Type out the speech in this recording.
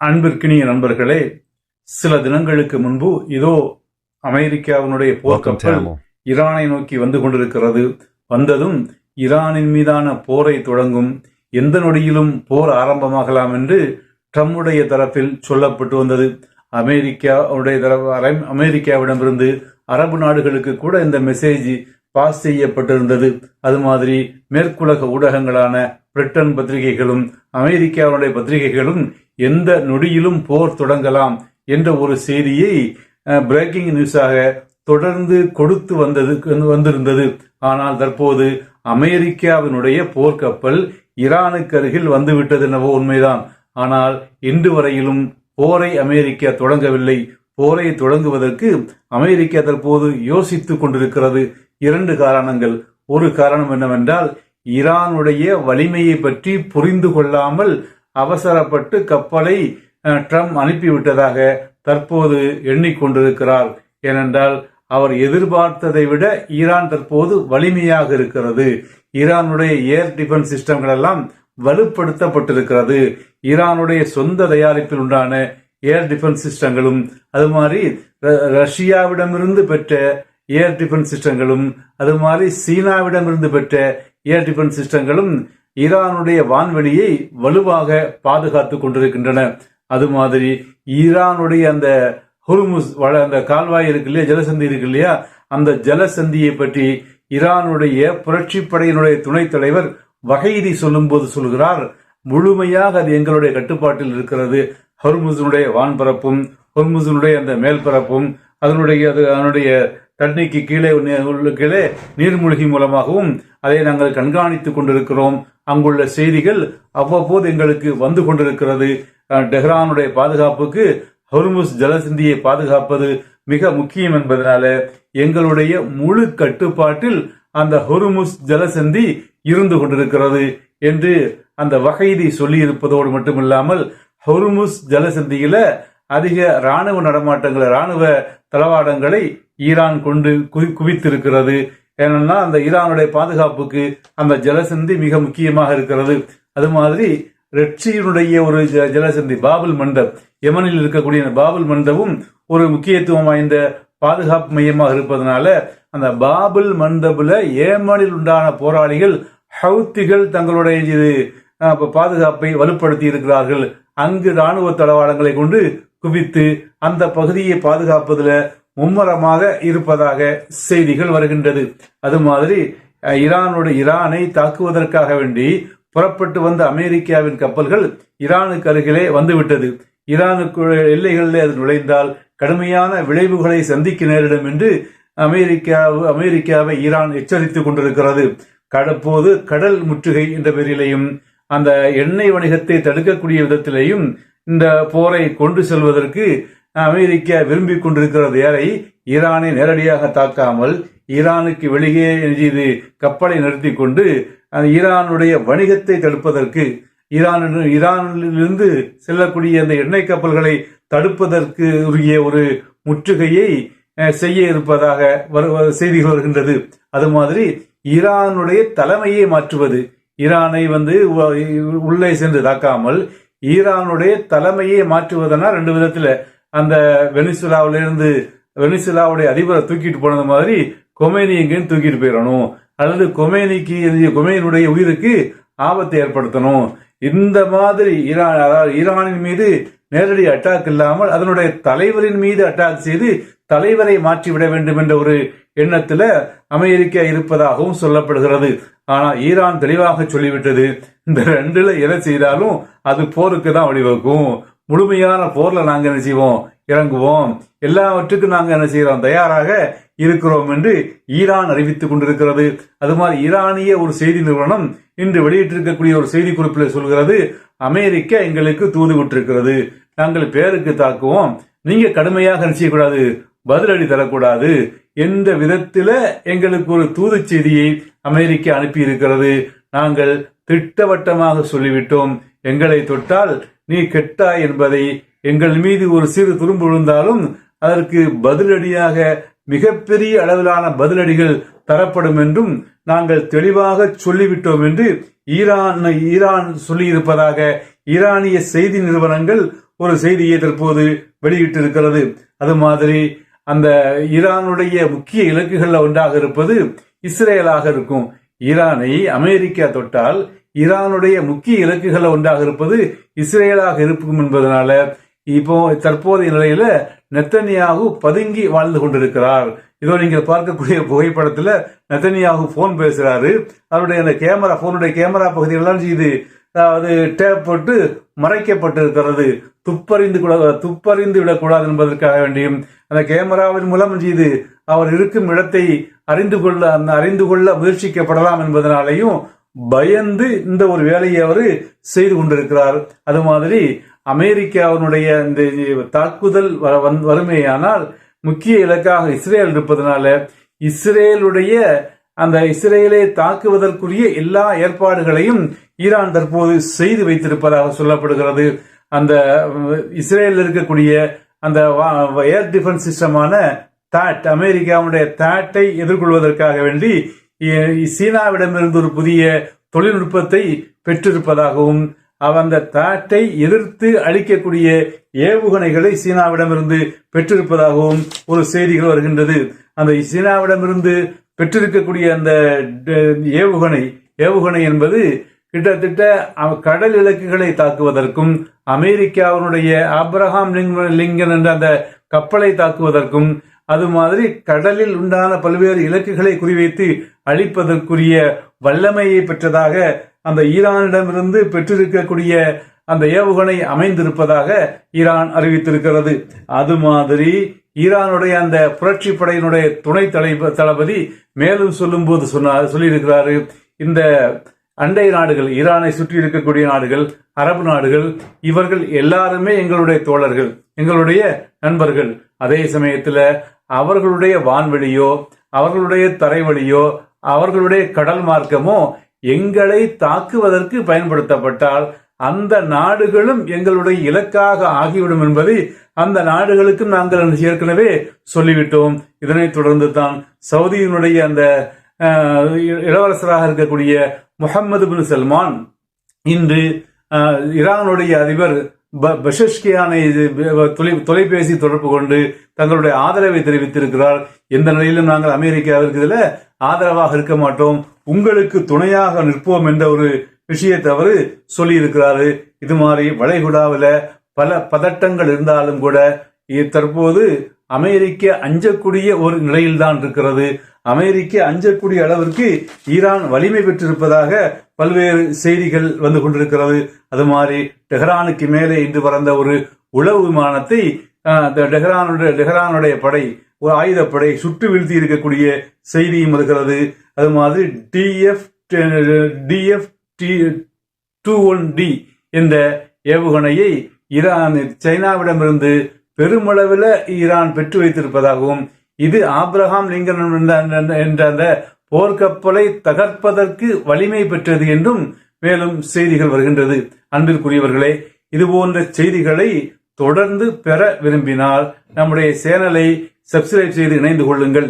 அன்பிற்கினிய நண்பர்களே சில தினங்களுக்கு முன்பு இதோ அமெரிக்காவினுடைய போர்க்கப்பல். ஈரானை நோக்கி வந்து கொண்டிருக்கிறது வந்ததும் ஈரானின் மீதான போரை தொடங்கும் எந்த நொடியிலும் போர் ஆரம்பமாகலாம் என்று ட்ரம்புடைய தரப்பில் சொல்லப்பட்டு வந்தது அமெரிக்காவுடைய தரப்பு அமெரிக்காவிடமிருந்து அரபு நாடுகளுக்கு கூட இந்த மெசேஜ் பாஸ் செய்யப்பட்டிருந்தது. அது மாதிரி மேற்குலக ஊடகங்களான பிரிட்டன் பத்திரிகைகளும் அமெரிக்காவுடைய பத்திரிகைகளும் எந்த நொடியிலும் போர் தொடங்கலாம் என்ற ஒரு செய்தியை பிரேக்கிங் நியூஸாக தொடர்ந்து கொடுத்து வந்தது வந்திருந்தது. ஆனால் தற்போது அமெரிக்காவினுடைய போர்க்கப்பல் ஈரானுக்கு அருகில் வந்துவிட்டது என்னவோ உண்மைதான். ஆனால் இன்று வரையிலும் போரை அமெரிக்கா தொடங்கவில்லை. போரை தொடங்குவதற்கு அமெரிக்கா தற்போது யோசித்துக் கொண்டிருக்கிறது. இரண்டு காரணங்கள். ஒரு காரணம் என்னவென்றால் ஈரானுடைய வலிமையை பற்றி புரிந்து கொள்ளாமல் அவசரப்பட்டு கப்பலை ட்ரம்ப் அனுப்பிவிட்டதாக தற்போது எண்ணிக்கொண்டிருக்கிறார். ஏனென்றால் அவர் எதிர்பார்த்ததை விட ஈரான் தற்போது வலிமையாக இருக்கிறது. ஈரானுடைய ஏர் டிஃபென்ஸ் சிஸ்டங்கள் எல்லாம் வலுப்படுத்தப்பட்டிருக்கிறது. ஈரானுடைய சொந்த தயாரிப்பில் உண்டான ஏர் டிஃபென்ஸ் சிஸ்டங்களும் அது மாதிரி ர- ரஷ்யாவிடமிருந்து பெற்ற ஏர் டிஃபென்ஸ் சிஸ்டங்களும் அது மாதிரி சீனாவிடமிருந்து பெற்ற ஏர் டிஃபென்ஸ் சிஸ்டங்களும் ஈரானுடைய வான்வெளியை வலுவாக பாதுகாத்து கொண்டிருக்கின்றன. அது மாதிரி ஈரானுடைய அந்த ஹுர்முஸ் வள அந்த கால்வாய் இருக்கு இல்லையா ஜலசந்தி இருக்கு இல்லையா அந்த ஜலசந்தியை பற்றி ஈரானுடைய புரட்சி படையினுடைய துணைத் தலைவர் வகைதி சொல்லும்போது சொல்கிறார் முழுமையாக அது எங்களுடைய கட்டுப்பாட்டில் இருக்கிறது. ஹொர்முசனுடைய வான்பரப்பும் ஹொர்முசனுடைய அந்த மேல்பரப்பும் அதனுடைய அது அதனுடைய தண்ணிக்கு கீழே உள்ள- கீழே நீர்மூழ்கி மூலமாகவும் அதை நாங்கள் கண்காணித்துக் கொண்டிருக்கிறோம். அங்குள்ள செய்திகள் அவ்வப்போது எங்களுக்கு வந்து கொண்டிருக்கிறது. டெஹ்ரானுடைய பாதுகாப்புக்கு ஹொர்முஸ் ஜலசந்தியை பாதுகாப்பது மிக முக்கியம் என்பதனால எங்களுடைய முழு கட்டுப்பாட்டில் அந்த ஹொருமுஸ் ஜலசந்தி இருந்து கொண்டிருக்கிறது என்று அந்த வகைதி சொல்லி இருப்பதோடு மட்டுமில்லாமல் ஹொருமுஸ் ஜலசந்தியில அதிக ராணுவ நடமாட்டங்களை ராணுவ தளவாடங்களை ஈரான் கொண்டு குவி- குவித்திருக்கிறது. ஏனென்னா அந்த ஈரானுடைய பாதுகாப்புக்கு அந்த ஜலசந்தி மிக முக்கியமாக இருக்கிறது. அது மாதிரி ரெட்சியினுடைய ஒரு ஜலசந்தி பாபுல் மண்டப் யமனில் இருக்கக்கூடிய அந்த பாபுல் மண்டபம் ஒரு முக்கியத்துவம் வாய்ந்த பாதுகாப்பு மையமாக இருப்பதனால அந்த பாபுல் மண்டபில் ஏமனில் உண்டான போராளிகள் ஹவுத்திகள் தங்களுடைய இது பாதுகாப்பை வலுப்படுத்தி இருக்கிறார்கள். அங்கு ராணுவ தளவாடங்களை கொண்டு குவித்து அந்த பகுதியை பாதுகாப்பதில் மும்முரமாக இருப்பதாக செய்திகள் வருகின்றது. அது மாதிரி ஈரானோட ஈரானை தாக்குவதற்காக வேண்டி புறப்பட்டு வந்த அமெரிக்காவின் கப்பல்கள் ஈரானுக்கு அருகிலே வந்துவிட்டது. ஈரானுக்கு எல்லைகளில் அது நுழைந்தால் கடுமையான விளைவுகளை சந்திக்க நேரிடும் என்று அமெரிக்கா அமெரிக்காவை ஈரான் எச்சரித்துக் கொண்டிருக்கிறது. கடப்போது கடல் முற்றுகை என்ற பெயரிலேயும் அந்த எண்ணெய் வணிகத்தை தடுக்கக்கூடிய விதத்திலேயும் இந்த போரை கொண்டு செல்வதற்கு அமெரிக்கா விரும்பிக் கொண்டிருக்கிறது யாரை ஈரானை நேரடியாக தாக்காமல் ஈரானுக்கு வெளியே இது கப்பலை நிறுத்தி கொண்டு ஈரானுடைய வணிகத்தை தடுப்பதற்கு ஈரான் ஈரானிலிருந்து செல்லக்கூடிய அந்த எண்ணெய் கப்பல்களை தடுப்பதற்கு உரிய ஒரு முற்றுகையை செய்ய இருப்பதாக வரு- செய்திகள் வருகின்றது. அது மாதிரி ஈரானுடைய தலைமையை மாற்றுவது ஈரானை வந்து உள்ளே சென்று தாக்காமல் ஈரானுடைய தலைமையை மாற்றுவதனால் ரெண்டு விதத்தில் அந்த வெனிசுலாவிலிருந்து வெனிசுலாவுடைய அதிபரை தூக்கிட்டு போனது மாதிரி கொமேனி எங்கேயும் தூக்கிட்டு போயிடணும். அல்லது கொமேனிக்கு கொமேனியுடைய உயிருக்கு ஆபத்தை ஏற்படுத்தணும். இந்த மாதிரி ஈரான் அதாவது ஈரானின் மீது நேரடி அட்டாக் இல்லாமல் அதனுடைய தலைவரின் மீது அட்டாக் செய்து தலைவரை மாற்றிவிட வேண்டும் என்ற ஒரு எண்ணத்துல அமெரிக்கா இருப்பதாகவும் சொல்லப்படுகிறது. ஆனா ஈரான் தெளிவாக சொல்லிவிட்டது. இந்த ரெண்டுல எதை செய்தாலும் அது போருக்கு தான் வழிவகுக்கும். முழுமையான போர்ல நாங்க என்ன செய்வோம்? இறங்குவோம். எல்லாவற்றுக்கும் நாங்கள் என்ன செய்கிறோம் தயாராக இருக்கிறோம் என்று ஈரான் அறிவித்துக் கொண்டிருக்கிறது. அது மாதிரி ஈரானிய ஒரு செய்தி நிறுவனம் இன்று வெளியிட்டிருக்கக்கூடிய ஒரு செய்தி குறிப்பில் சொல்கிறது அமெரிக்கா எங்களுக்கு தூது விட்டிருக்கிறது. நாங்கள் பேருக்கு தாக்குவோம். நீங்க கடுமையாக செய்யக்கூடாது? பதிலடி தரக்கூடாது. எந்த விதத்தில் எங்களுக்கு ஒரு தூது செய்தியை அமெரிக்கா அனுப்பி இருக்கிறது நாங்கள் திட்டவட்டமாக சொல்லிவிட்டோம். எங்களை தொட்டால் நீ கெட்டா என்பதை எங்கள் மீது ஒரு சிறு துரும்பு விழுந்தாலும் அதற்கு பதிலடியாக மிகப்பெரிய அளவிலான பதிலடிகள் தரப்படும் என்றும் நாங்கள் தெளிவாக சொல்லிவிட்டோம் என்று ஈரான் ஈரான் சொல்லியிருப்பதாக ஈரானிய செய்தி நிறுவனங்கள் ஒரு செய்தியை தற்போது வெளியிட்டிருக்கிறது. அது மாதிரி அந்த ஈரானுடைய முக்கிய இலக்குகளில் ஒன்றாக இருப்பது இஸ்ரேலாக இருக்கும். ஈரானை அமெரிக்கா தொட்டால் ஈரானுடைய முக்கிய இலக்குகளில் ஒன்றாக இருப்பது இஸ்ரேலாக இருக்கும் என்பதனால இப்போ தற்போதைய நிலையில நெத்தனியாகு பதுங்கி வாழ்ந்து கொண்டிருக்கிறார். இதோ நீங்கள் பார்க்கக்கூடிய புகைப்படத்துல நெத்தனியாகு போன் பேசுறாரு. அவருடைய அந்த கேமரா போனுடைய கேமரா பகுதியெல்லாம் செய்து அது டேப் போட்டு மறைக்கப்பட்டிருக்கிறது. துப்பறிந்து கூட துப்பறிந்து விடக்கூடாது என்பதற்காக வேண்டியும் அந்த கேமராவின் மூலம் செய்து அவர் இருக்கும் இடத்தை அறிந்து கொள்ள அந்த அறிந்து கொள்ள முயற்சிக்கப்படலாம் என்பதனாலையும் பயந்து இந்த ஒரு வேலையை அவர் செய்து கொண்டிருக்கிறார். அது மாதிரி அமெரிக்காவினுடைய இந்த தாக்குதல் வ- வந் வறுமையானால் முக்கிய இலக்காக இஸ்ரேல் இருப்பதனால இஸ்ரேலுடைய அந்த இஸ்ரேலை தாக்குவதற்குரிய எல்லா ஏற்பாடுகளையும் ஈரான் தற்போது செய்து வைத்திருப்பதாக சொல்லப்படுகிறது. அந்த இஸ்ரேலில் இருக்கக்கூடிய அந்த ஏர் டிஃபென்ஸ் சிஸ்டமான தாட் அமெரிக்காவுடைய தாட்டை எதிர்கொள்வதற்காக வேண்டி சீனாவிடமிருந்து ஒரு புதிய தொழில்நுட்பத்தை பெற்றிருப்பதாகவும் அந்த தாட்டை எதிர்த்து அளிக்கக்கூடிய ஏவுகணைகளை சீனாவிடமிருந்து பெற்றிருப்பதாகவும் ஒரு செய்திகள் வருகின்றது. அந்த சீனாவிடமிருந்து பெற்றிருக்கக்கூடிய அந்த ட- ஏவுகணை ஏவுகணை என்பது கிட்டத்தட்ட கடல் இலக்குகளை தாக்குவதற்கும் அமெரிக்காவினுடைய ஆப்ரஹாம் லிங்கன் என்ற அந்த கப்பலை தாக்குவதற்கும் அது மாதிரி கடலில் உண்டான பல்வேறு இலக்குகளை குறிவைத்து அழிப்பதற்குரிய வல்லமையை பெற்றதாக அந்த ஈரானிடமிருந்து பெற்றிருக்கக்கூடிய அந்த ஏவுகணை அமைந்திருப்பதாக ஈரான் அறிவித்திருக்கிறது. அது மாதிரி ஈரானுடைய அந்த புரட்சி படையினுடைய துணை தலை- தளபதி மேலும் சொல்லும்போது சொன்னார் சொல்லியிருக்கிறாரு இந்த அண்டை நாடுகள் ஈரானை சுற்றி இருக்கக்கூடிய நாடுகள் அரபு நாடுகள் இவர்கள் எல்லாருமே எங்களுடைய தோழர்கள் எங்களுடைய நண்பர்கள். அதே சமயத்தில் அவர்களுடைய வான்வெளியோ அவர்களுடைய தரைவழியோ அவர்களுடைய கடல் மார்க்கமோ எங்களை தாக்குவதற்கு பயன்படுத்தப்பட்டால் அந்த நாடுகளும் எங்களுடைய இலக்காக ஆகிவிடும் என்பதை அந்த நாடுகளுக்கும் நாங்கள் ஏற்கனவே சொல்லிவிட்டோம். இதனைத் தொடர்ந்து தான் சவுதியினுடைய அந்த இளவரசராக இருக்கக்கூடிய முகமது பின் சல்மான் இன்று ஈரானுடைய அதிபர் ப- இது தொலை- தொலைபேசி தொடர்பு கொண்டு தங்களுடைய ஆதரவை தெரிவித்திருக்கிறார். எந்த நிலையிலும் நாங்கள் அமெரிக்காவிற்கு இதில் ஆதரவாக இருக்க மாட்டோம். உங்களுக்கு துணையாக நிற்போம் என்ற ஒரு விஷயத்தை அவர் சொல்லியிருக்கிறாரு. இது மாதிரி வளைகுடாவில் பல பதட்டங்கள் இருந்தாலும் கூட இ- தற்போது அமெரிக்க அஞ்சக்கூடிய ஒரு நிலையில்தான் இருக்கிறது. அமெரிக்க அஞ்சக்கூடிய அளவிற்கு ஈரான் வலிமை பெற்றிருப்பதாக பல்வேறு செய்திகள் வந்து கொண்டிருக்கிறது. அது மாதிரி டெஹ்ரானுக்கு மேலே இன்று பறந்த ஒரு உளவு விமானத்தை டெஹ்ரானுடைய டெஹ்ரானுடைய படை ஒரு ஆயுதப்படை சுட்டு வீழ்த்தி இருக்கக்கூடிய செய்தியும் இருக்கிறது. அது மாதிரி DF DF D two one D என்ற ஏவுகணையை ஈரான் சைனாவிடமிருந்து பெருமளவில் ஈரான் பெற்று வைத்திருப்பதாகவும் இது ஆப்ரஹாம் லிங்கன் என்ற- என்ற அந்த போர்க்கப்பலை தகர்ப்பதற்கு வலிமை பெற்றது என்றும் மேலும் செய்திகள் வருகின்றது. அன்பிற்குரியவர்களே இது போன்ற செய்திகளை தொடர்ந்து பெற விரும்பினால் நம்முடைய சேனலை சப்ஸ்கிரைப் செய்து இணைந்து கொள்ளுங்கள்.